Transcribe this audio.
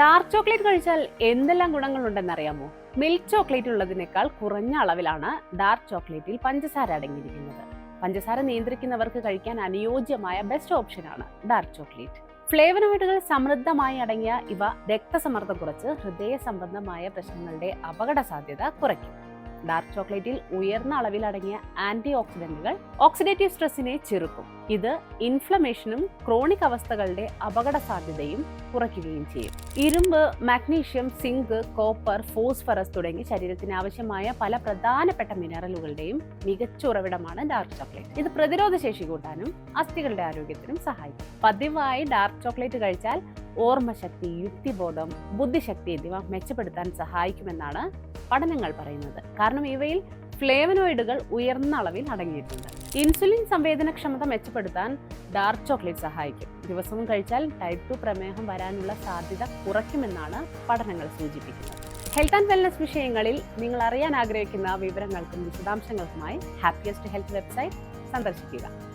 Dark chocolate കഴിച്ചാൽ എന്തെല്ലാം ഗുണങ്ങളുണ്ടെന്നറിയാമോ? Milk chocolate ഉള്ളതിനേക്കാൾ കുറഞ്ഞ അളവിലാണ് ഡാർക്ക് ചോക്ലേറ്റിൽ പഞ്ചസാര അടങ്ങിയിരിക്കുന്നത്. പഞ്ചസാര നിയന്ത്രിക്കുന്നവർക്ക് കഴിക്കാൻ അനുയോജ്യമായ ബെസ്റ്റ് ഓപ്ഷനാണ് ഡാർക്ക് ചോക്ലേറ്റ്. ഫ്ലേവനോയിഡുകൾ സമൃദ്ധമായി അടങ്ങിയ ഇവ രക്തസമ്മർദ്ദം കുറച്ച് ഹൃദയ സംബന്ധമായ പ്രശ്നങ്ങളുടെ അപകട സാധ്യത കുറയ്ക്കും. ഡാർക്ക് ചോക്ലേറ്റിൽ ഉയർന്ന അളവിൽ അടങ്ങിയ ആന്റി ഓക്സിഡന്റുകൾ ഓക്സിഡേറ്റീവ് സ്ട്രെസ്സിനെ ചെറുക്കും. ഇത് ഇൻഫ്ലമേഷനും ക്രോണിക് അവസ്ഥകളുടെ അപകട സാധ്യതയും കുറയ്ക്കുകയും ചെയ്യും. ഇരുമ്പ് മാഗ്നീഷ്യം സിങ്ക് കോപ്പർ ഫോസ്ഫറസ് തുടങ്ങി ശരീരത്തിന് ആവശ്യമായ പല പ്രധാനപ്പെട്ട മിനറലുകളുടെയും മികച്ച ഉറവിടമാണ് ഡാർക്ക് ചോക്ലേറ്റ്. ഇത് പ്രതിരോധ ശേഷി കൂട്ടാനും അസ്ഥികളുടെ ആരോഗ്യത്തിനും സഹായിക്കും. പതിവായി ഡാർക്ക് ചോക്ലേറ്റ് കഴിച്ചാൽ ഓർമ്മശക്തി യുക്തിബോധം ബുദ്ധിശക്തി എന്നിവ മെച്ചപ്പെടുത്താൻ സഹായിക്കുമെന്നാണ് പഠനങ്ങൾ പറയുന്നത്. കാരണം ഇവയിൽ ഫ്ലേവനോയിഡുകൾ ഉയർന്ന അളവിൽ അടങ്ങിയിട്ടുണ്ട്. ഇൻസുലിൻ സംവേദനക്ഷമത മെച്ചപ്പെടുത്താൻ ഡാർക്ക് ചോക്ലേറ്റ് സഹായിക്കും. ദിവസവും കഴിച്ചാൽ ടൈപ്പ് ടു പ്രമേഹം വരാനുള്ള സാധ്യത കുറയ്ക്കുമെന്നാണ് പഠനങ്ങൾ സൂചിപ്പിക്കുന്നത്. ഹെൽത്ത് ആൻഡ് വെൽനസ് വിഷയങ്ങളിൽ നിങ്ങൾ അറിയാൻ ആഗ്രഹിക്കുന്ന വിവരങ്ങൾക്കും വിശദാംശങ്ങൾക്കുമായി ഹാപ്പിയസ്റ്റ് ഹെൽത്ത് വെബ്സൈറ്റ് സന്ദർശിക്കുക.